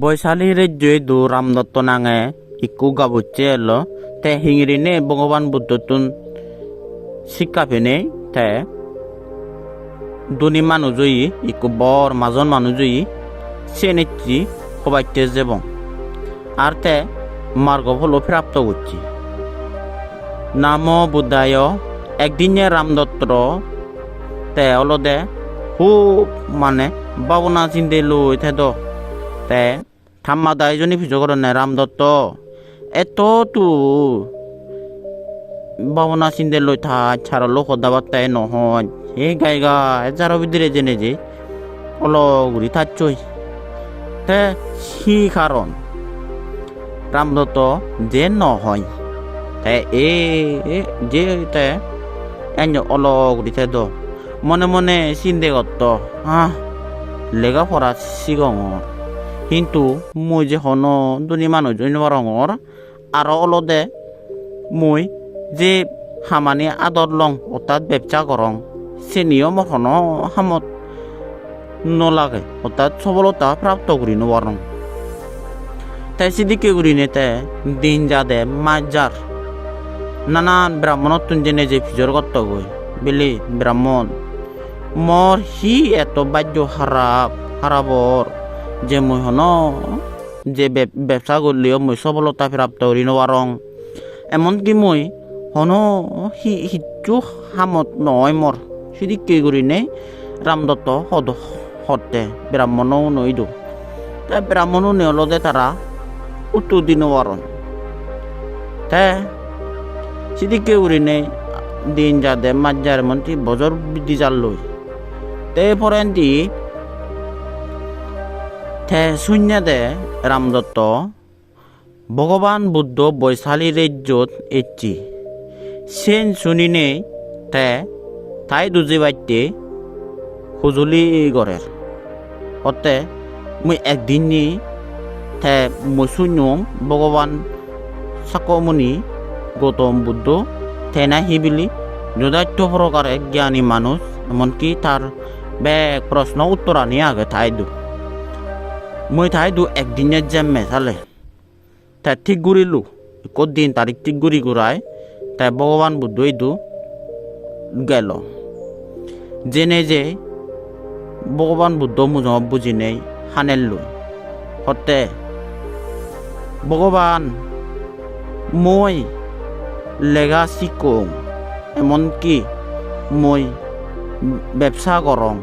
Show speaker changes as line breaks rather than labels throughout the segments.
বৈশালী রাজ্যে দু রামদত্ত নাঙে ইকু গাবুচ্ছে এলো, তে হিংরিনে ভগবান বুদ্ধ তুন শিক্ষা পেনে তে দুনি মানুষই ইকু বর মাজন মানুষই সে নেত্রী সবাইতে যাবং আর তে মার্গ ফল প্রাপ্ত করছি নাম বুদ্ধায় একদিনে রামদত্ত তে অলদে খুব মানে বাবনা চিন্তে লই থেদ তে থাম্মা দাইজনী ভিজো করনে রামদত্ত এত তু বাবনা চিন্তে লই থা ছাড়া লোক দাবার তাই নহয়। হে গাইগা এজারো বিদিরে জেনে যে ঘুরি থাকছই তে সি কারণ রামদত্ত যে নহয়। তে এ যে তে অল ঘুরি থাক। মনে মনে চিন্তে করত হ্যাঁ লেখাপড়া শিগঙর কিন্তু মই যে হন দুনি মানুষ রঙর আরও অলদে মই যে হামানি আদর লং অর্থাৎ ব্যবসা করং সে নিয়ম হন হামত নলাগে অর্থাৎ সবলতা প্রাপ্ত করি নরং তাই সিদিকে করিনে তে দিন যাদে যার নানান ব্রাহ্মণত জেনে যে ফিজর করত গই বেলি ব্রাহ্মণ মর হি এত বাদ্য হারাপ হারাবর যে মই হন, যে ব্যবসা করলেও মই সফলতা প্রাপ্ত করি নরং এমনকি মই হন হিচু হামত নয় মর সিদিকে করিনে রামদত্ত হদ হতে ব্রাহ্মণও নইদু তাই ব্রাহ্মণও নেওলদে তারা উত্তর দিন ওয়ারণ তে সিদিকে উড়িনে দিন যাদে মাজ্জার মন্ত্রী বজর বিদ্যি জাল লই তে পরেন্তি তে শূন্য দে রামদত্ত ভগবান বুদ্ধ বৈশালী রাজ্যত এচ্ছি। সেন শুনিনে তে তাই দুজি বাইতে খুজুলি গড়ের। অতে মুই একদিনই তে মুই শুনুম ভগবান সাকমণি গৌতম বুদ্ধ তেনা হিবিলি যদার্থ প্রকারে জ্ঞানী মানুষ, এমনকি তার ব্যাগ প্রশ্ন উত্তর আনি আগে থাইদু মই থাইদু একদিনের জেম্মে চালে তাই ঠিক ঘুরিলু কদিন তারিখ ঠিক ঘুরি ঘুরায় তাই ভগবান বুদ্ধ ইদু গেল। জেনে যে ভগবান বুদ্ধ মুজম বুঝি নেই হানেলু হতে ভগবান মই লেগা শিকং এমনকি মই ব্যবসা করং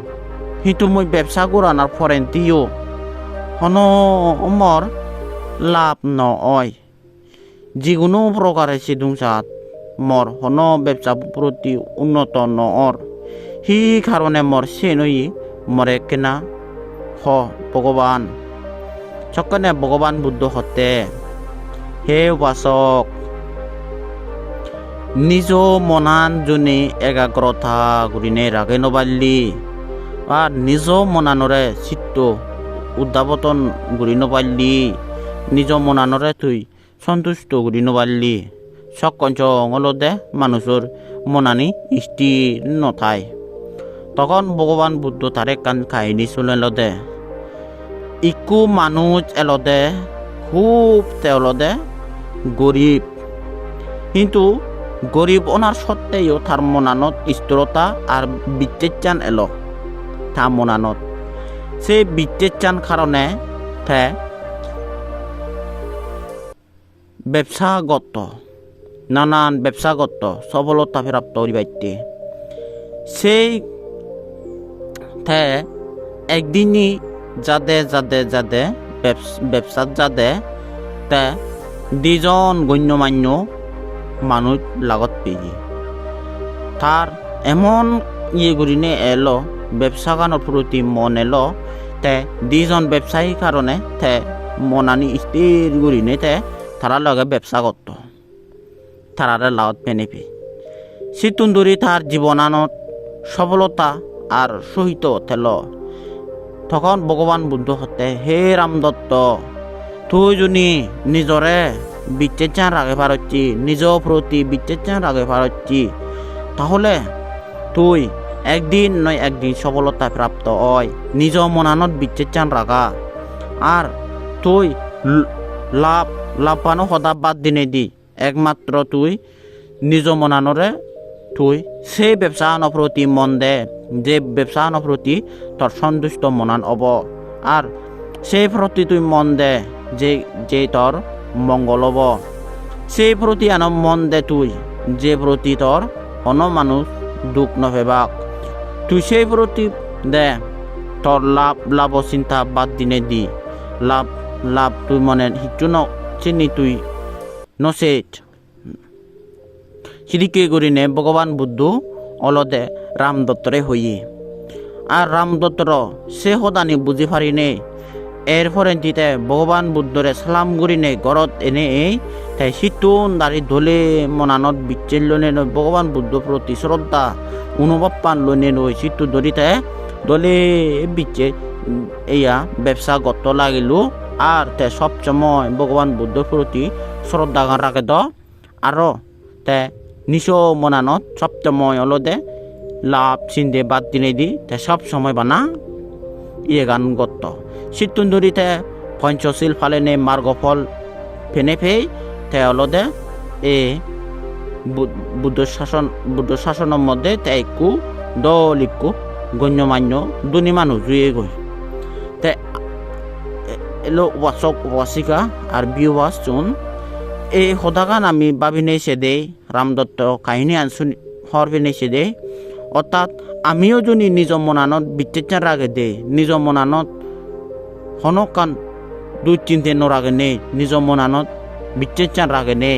কিন্তু মই ব্যবসা করানোর ফরেন্তিও হন অমর লাভ নয়। যিকোনো প্রকারে সিদুংসাত মর হন ব্যবসা প্রতি উন্নত নর সি কারণে মর সেনই মরে কেনা। হ ভগবান সকনে ভগবান বুদ্ধ হতে হে উপাসক। নিজ মনান জনে একাগ্ৰতা কৰিনে ৰাগে নবাল্লি। বা নিজ মনানৰে চিত্ত উদ্যাপতন কৰি নপাল্লি নিজ মনানৰে থৈ সন্তুষ্ট কৰি নপাল্লি চক কঞ্চ অঙলতে মানুহৰ মনানি স্থিৰ নথায় তখন ভগৱান বুদ্ধ তাৰে কাণ কাহিনী চলালতে ইকো মানুহ এলতে, খুব তেওলতে গরিব কিন্তু গরিব ওনার সত্ত্বেও তার মনানত স্থিরতা আর বিচ্ছেচান এলো। তা মনানত সেই বিচ্ছেচান কারণে তে ব্যবসাগত, নানান ব্যবসাগত সফলতা প্রাপ্ত করিবাইতে সেই তে একদিনই যাদে যাদে যাদে, ব্যবস- ব্যবসাত যাদে তে দুজন গণ্যমান্য মানুষ লাগত পেয়ে তার এমন ইয়ে করিনে এলো ব্যবসা গানোর প্রতি মন এলো তে দুজন ব্যবসায়ী কারণে তে মনানি স্থির করিনে তে তারা লগে ব্যবসা করত তারারে পেনে পে সিতুন্দুরি তার জীবনানত সফলতা আর সহিত তেল তখন ভগবান বুদ্ধ হতে হে রামদত্ত তুই যদি নিজরে বিচ্ছেচান রাগে পারছি নিজ প্রতি বিচ্ছেচান রাগে পারছি তাহলে তুই একদিন নয় একদিন সফলতা প্রাপ্ত হয়। নিজ মনানত বিচ্ছেচান রাখা। আর তুই ল- লাভ লাভানো সদা বাদ দিনে দি। একমাত্র তুই নিজ মনানরে তুই। সেই ব্যবসায়নৰ প্ৰতি মন দে। যে ব্যবসায়নৰ প্ৰতি তোর সন্তুষ্ট মনান হব। আর সেই প্রতি তুই মন দে যে যে তোর মঙ্গল হব। সেই প্রতি আন মন দে তুই। যে প্রতি তোর অন মানুষ দুঃখ নভেবাক। সেই প্রতি দে, তোর লাভ লাভ চিন্তা বাদ দিনে দি। লাভ লাভ তুই মনে সিটো ন, চিনি তুই নচেত সিদিকে করিনে ভগবান বুদ্ধ অলদে রাম দত্তরে হইয়ে আর রাম দত্তর সে সদানি বুঝি পারিনে এর ফরেন্টিতে ভগবান বুদ্ধরে সালাম করিনে গরত এনে এই তাই সিটুন দাঁড়ি ধলে মনানত বিচ্ছেল লনে নয় ভগবান বুদ্ধ প্রতি শ্রদ্ধা অনুভব পান লনে নয় সিটু ধরিতে দলে বিচ্ছে উম, এয়া ব্যবসা গত লাগিলো। আর তে সব সময় ভগবান বুদ্ধ প্রতি শ্রদ্ধা গান রাখে দ। আরও তে নিশ মনানত সব সময় অলদে লাভ চিন্তে বাদ দিনে দি তে সব সময় বানা ইয়ে গান গত্ত সিটুন ধরিতে পঞ্চশীল ফালে নে মার্গফল ফেনে ফেই তে অলদে, এ বুদ্ধ শাসন বুদ্ধ শাসনের মধ্যে তে একু দলিকু গণ্যমান্য দুনি মানুষ জুয়ে গই তে এলো ওয়াচক ওয়াসিকা আর বিওয়াস চুন। এই সদাগান আমি ভাবি নেছে দে রামদত্ত কাহিনী আনছুন হর নেছে দে। অর্থাৎ আমিও যদি নিজ মনানত বিচ্ছেচার রাগে দে নিজ মনানত হনকান দুই চিন্তে নরাগে নেই নিজ মনানত బిచ్చెచ్చాను రాగనే